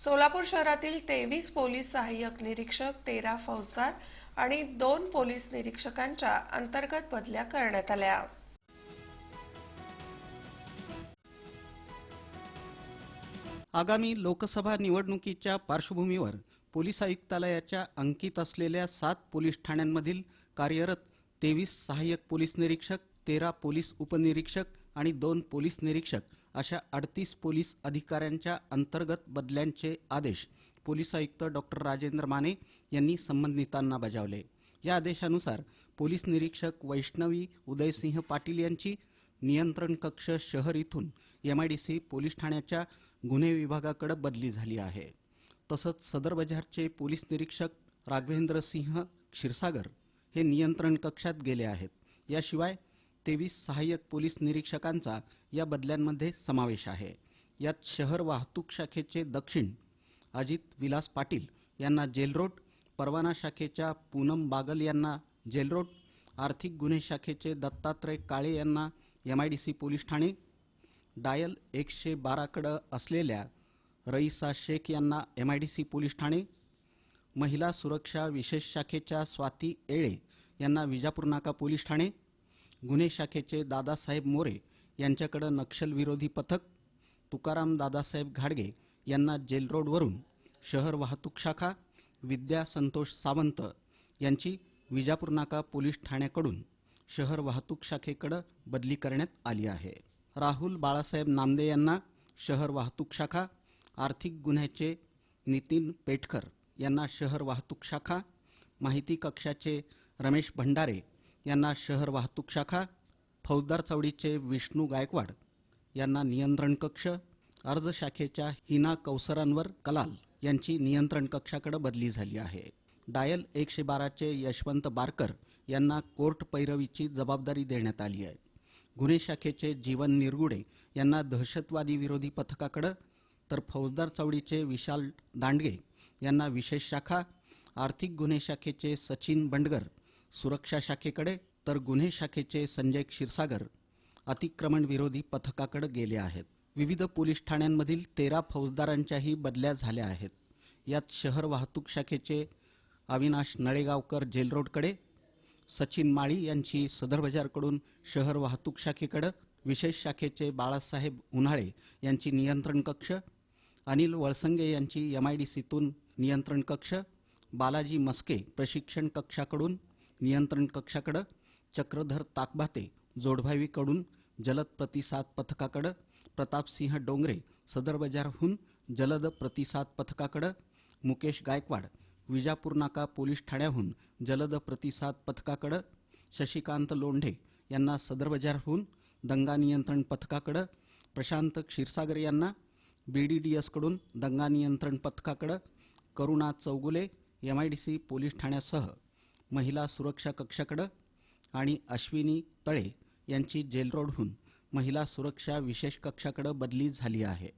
सोलापूर शहरातील तेवीस पोलीस सहाय्यक निरीक्षक तेरा फौजदार आणि दोन पोलीस निरीक्षकांच्या अंतर्गत बदल्या करण्यात आल्या. आगामी लोकसभा निवडणुकीच्या पार्श्वभूमीवर पोलीस आयुक्तालयाच्या अंकित असलेल्या सात पोलीस ठाण्यांमधील कार्यरत तेवीस सहाय्यक पोलीस निरीक्षक तेरा पोलीस उपनिरीक्षक आणि दोन पोलीस निरीक्षक अशा अडतीस पोलीस अधिकाऱ्यांच्या अंतर्गत बदल्यांचे आदेश पोलीस आयुक्त डॉक्टर राजेंद्र माने यांनी संबंधितांना बजावले. या आदेशानुसार पोलीस निरीक्षक वैष्णवी उदयसिंह पाटील यांची नियंत्रण कक्ष शहर इथून M I D C police ठाण्याच्या गुन्हे विभागाकडे बदली झाली आहे. तसंच सदर बजारचे पोलीस निरीक्षक राघवेंद्र सिंह क्षीरसागर हे नियंत्रण कक्षात गेले आहेत. याशिवाय तेवीस सहाय्यक पोलीस निरीक्षकांचा या बदल्यांमध्ये समावेश आहे. यात शहर वाहतूक शाखेचे दक्षिण अजित विलास पाटील यांना जेलरोड परवाना शाखेच्या पूनम बागल यांना जेलरोड आर्थिक गुन्हे शाखेचे दत्तात्रय काळे यांना M I D C police Thane dial एकशे बाराकडं असलेल्या रईसा शेख यांना M I D C police Thane महिला सुरक्षा विशेष शाखेच्या स्वाती येळे यांना विजापूर नाका पोलीस ठाणे गुन्हे शाखेचे दादासाहेब मोरे यांच्याकडं नक्षलविरोधी पथक तुकाराम दादासाहेब घाडगे यांना जेल रोडवरून शहर वाहतूक शाखा विद्या संतोष सावंत यांची विजापूर नाका पोलीस ठाण्याकडून शहर वाहतूक शाखेकडं बदली करण्यात आली आहे. राहुल बाळासाहेब नामदे यांना शहर वाहतूक शाखा आर्थिक गुन्ह्याचे नितीन पेटकर यांना शहर वाहतूक शाखा माहिती कक्षाचे रमेश भंडारे यांना शहर वाहतूक शाखा फौजदार चौडीचे विष्णू गायकवाड यांना नियंत्रण कक्ष अर्ज शाखेच्या हिना कौसरांवर कलाल यांची नियंत्रण कक्षाकडे बदली झाली आहे. डायल एकशे बाराचे यशवंत बारकर यांना कोर्ट पैरवीची जबाबदारी देण्यात आली आहे. गुन्हे शाखेचे जीवन निरगुडे यांना दहशतवादी विरोधी पथकाकडं तर फौजदार चौडीचे विशाल दांडगे यांना विशेष शाखा आर्थिक गुन्हे शाखेचे सचिन बंडगर सुरक्षा शाखेकडे तर गुन्हे शाखेचे संजय क्षीरसागर अतिक्रमण विरोधी पथकाकडे गेले आहेत. विविध पोलीस ठाण्यांमधील तेरा फौजदारांच्याही बदल्या झाल्या आहेत. यात शहर वाहतूक शाखेचे अविनाश नळेगावकर जेलरोडकडे सचिन माळी यांची सदर बाजारकडून शहर वाहतूक शाखेकडं विशेष शाखेचे बाळासाहेब उन्हाळे यांची नियंत्रण कक्ष अनिल वळसंगे यांची एम आय डी सीतून नियंत्रण कक्ष बालाजी मस्के प्रशिक्षण कक्षाकडून नियंत्रण कक्षाकडं चक्रधर ताकभाते जोडभावीकडून जलद प्रतिसाद पथकाकडं प्रतापसिंह डोंगरे सदर बाजारहून जलद प्रतिसाद पथकाकडं मुकेश गायकवाड विजापूर नाका पोलीस ठाण्याहून जलद प्रतिसाद पथकाकडं शशिकांत लोंढे यांना सदर बाजारहून दंगा नियंत्रण पथकाकडं प्रशांत क्षीरसागर यांना बी डी डी एसकडून दंगा नियंत्रण पथकाकडं Karuna Chougule M I D C police ठाण्यासह महिला सुरक्षा कक्षाकडं आणि अश्विनी तळे यांची जेलरोडहून महिला सुरक्षा विशेष कक्षाकडं बदली झाली आहे.